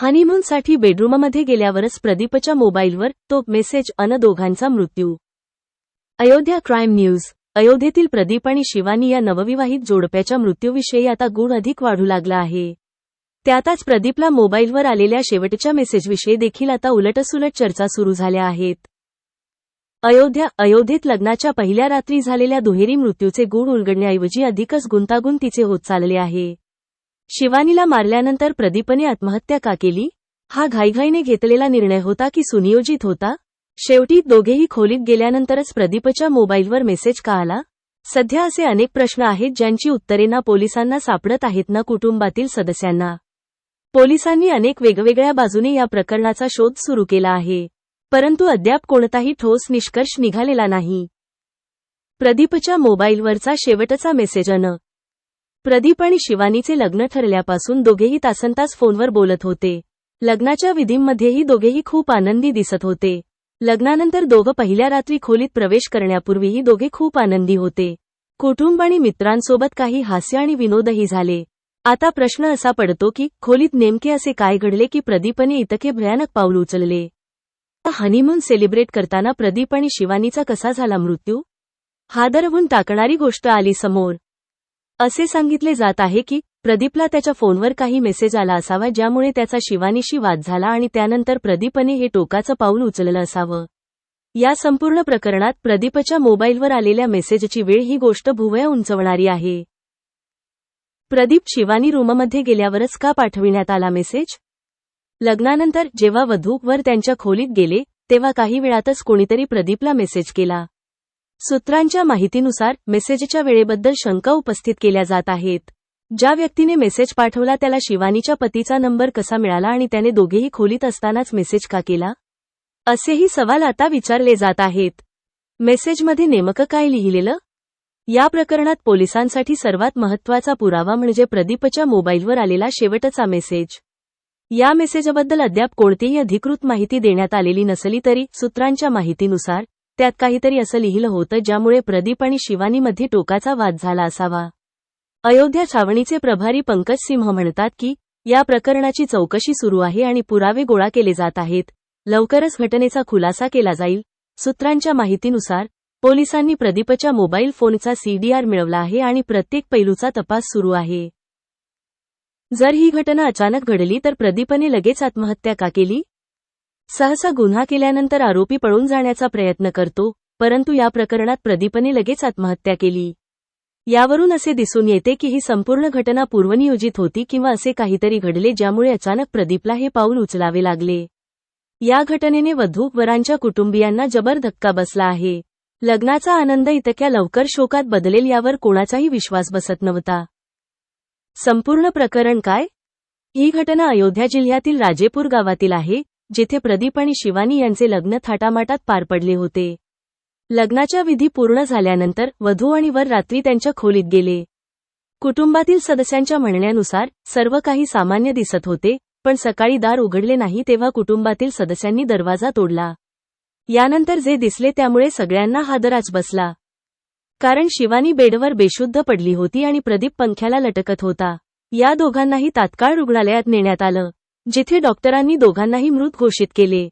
हनीमूनसाठी बेडरूममध्ये गेल्यावरच प्रदीपच्या मोबाईलवर तो मेसेज अन दोघांचा मृत्यू. Ayodhya crime news. अयोध्येतील प्रदीप आणि शिवानी या नवविवाहित जोडप्याच्या मृत्यूविषयी आता गुण अधिक वाढू लागला आहे. त्यातच प्रदीपला मोबाईलवर आलेल्या शेवटच्या मेसेजविषयी देखील आता उलटसुलट चर्चा सुरू झाल्या आहेत. अयोध्या अयोध्येत लग्नाच्या पहिल्या रात्री झालेल्या दुहेरी मृत्यूचे गुण उलगडण्याऐवजी अधिकच गुंतागुंतीचे होत चालले आहे. शिवानीला मारल्यानंतर प्रदीपने आत्महत्या का केली? हा घाईघाईने घेतलेला निर्णय होता की सुनियोजित होता? शेवटी दोघेही खोलीत गेल्यानंतरच प्रदीपच्या मोबाईलवर मेसेज का आला? सध्या असे अनेक प्रश्न आहेत ज्यांची उत्तरे ना पोलिसांना सापडत आहेत ना कुटुंबातील सदस्यांना. पोलिसांनी अनेक वेगवेगळ्या बाजूने या प्रकरणाचा शोध सुरू केला आहे. परंतु अद्याप कोणताही ठोस निष्कर्ष निघालेला नाही. प्रदीपच्या मोबाईलवरचा शेवटचा मेसेज अन प्रदीप आणि शिवानीचे लग्न ठरल्यापासून दोघेही तासनतास फोनवर बोलत होते. लग्नाच्या विधींमध्येही दोघेही खूप आनंदी दिसत होते. लग्नानंतर दोघं पहिल्या रात्री खोलीत प्रवेश करण्यापूर्वीही दोघे खूप आनंदी होते. कुटुंब आणि मित्रांसोबत काही हास्य आणि विनोदही झाले. आता प्रश्न असा पडतो की खोलीत नेमके असे काय घडले की प्रदीपने इतके भयानक पाऊल उचलले? हनीमून सेलिब्रेट करताना प्रदीप आणि शिवानीचा कसा झाला मृत्यू? हादरवून टाकणारी गोष्ट आली समोर. असे सांगितले जात आहे की प्रदीपला त्याच्या फोनवर काही मेसेज आला असावा ज्यामुळे त्याचा शिवानीशी वाद झाला आणि त्यानंतर प्रदीपने हे टोकाचं पाऊल उचललं असावं. या संपूर्ण प्रकरणात प्रदीपच्या मोबाईलवर आलेल्या मेसेजची वेळ ही गोष्ट भुवया उंचवणारी आहे. प्रदीप शिवानी रूममध्ये गेल्यावरच का पाठविण्यात आला मेसेज? लग्नानंतर जेव्हा वधू वर त्यांच्या खोलीत गेले तेव्हा काही वेळातच कोणीतरी प्रदीपला मेसेज केला. सूत्रांच्या माहितीनुसार मेसेजच्या वेळेबद्दल शंका उपस्थित केल्या जात आहेत. ज्या व्यक्तीने मेसेज पाठवला त्याला शिवानीच्या पतीचा नंबर कसा मिळाला आणि त्याने दोघेही खोलीत असतानाच मेसेज का केला? असेही सवाल आता विचारले जात आहेत. मेसेजमध्ये नेमकं काय लिहिलेलं? या प्रकरणात पोलिसांसाठी सर्वात महत्त्वाचा पुरावा म्हणजे प्रदीपच्या मोबाईलवर आलेला शेवटचा मेसेज. या मेसेजबद्दल अद्याप कोणतीही अधिकृत माहिती देण्यात आलेली नसली तरी सूत्रांच्या माहितीनुसार त्यात काहीतरी असं लिहिलं होतं ज्यामुळे प्रदीप आणि शिवानीमध्ये टोकाचा वाद झाला असावा. अयोध्या छावणीचे प्रभारी पंकज सिंह म्हणतात की या प्रकरणाची चौकशी सुरू आहे आणि पुरावे गोळा केले जात आहेत. लवकरच घटनेचा खुलासा केला जाईल. सूत्रांच्या माहितीनुसार पोलिसांनी प्रदीपच्या मोबाईल फोनचा सीडीआर मिळवला आहे आणि प्रत्येक पैलूचा तपास सुरू आहे. जर ही घटना अचानक घडली तर प्रदीपने लगेच आत्महत्या का केली? सहसा गुन्हा केल्यानंतर आरोपी पळून जाण्याचा प्रयत्न करतो परंतु या प्रकरणात प्रदीपने लगेच आत्महत्या केली. यावरून असे दिसून येते की ही संपूर्ण घटना पूर्वनियोजित होती किंवा असे काहीतरी घडले ज्यामुळे अचानक प्रदीपला हे पाऊल उचलावे लागले. या घटनेने वधू वरांच्या कुटुंबियांना जबर धक्का बसला आहे. लग्नाचा आनंद इतक्या लवकर शोकात बदलेल यावर कोणाचाही विश्वास बसत नव्हता. संपूर्ण प्रकरण काय? ही घटना अयोध्या जिल्ह्यातील राजेपूर गावातील आहे जेथे प्रदीप आणि शिवानी यांचे लग्न थाटामाटात पार पडले होते. लग्नाच्या विधी पूर्ण झाल्यानंतर वधू आणि वर रात्री त्यांच्या खोलीत गेले. कुटुंबातील सदस्यांच्या म्हणण्यानुसार सर्व काही सामान्य दिसत होते पण सकाळी दार उघडले नाही तेव्हा कुटुंबातील सदस्यांनी दरवाजा तोडला. यानंतर जे दिसले त्यामुळे सगळ्यांना हादराच बसला. कारण शिवानी बेडवर बेशुद्ध पडली होती आणि प्रदीप पंख्याला लटकत होता. या दोघांनाही तात्काळ रुग्णालयात नेण्यात आलं. जिथे डॉक्टरांनी दोघांनाही मृत घोषित केले.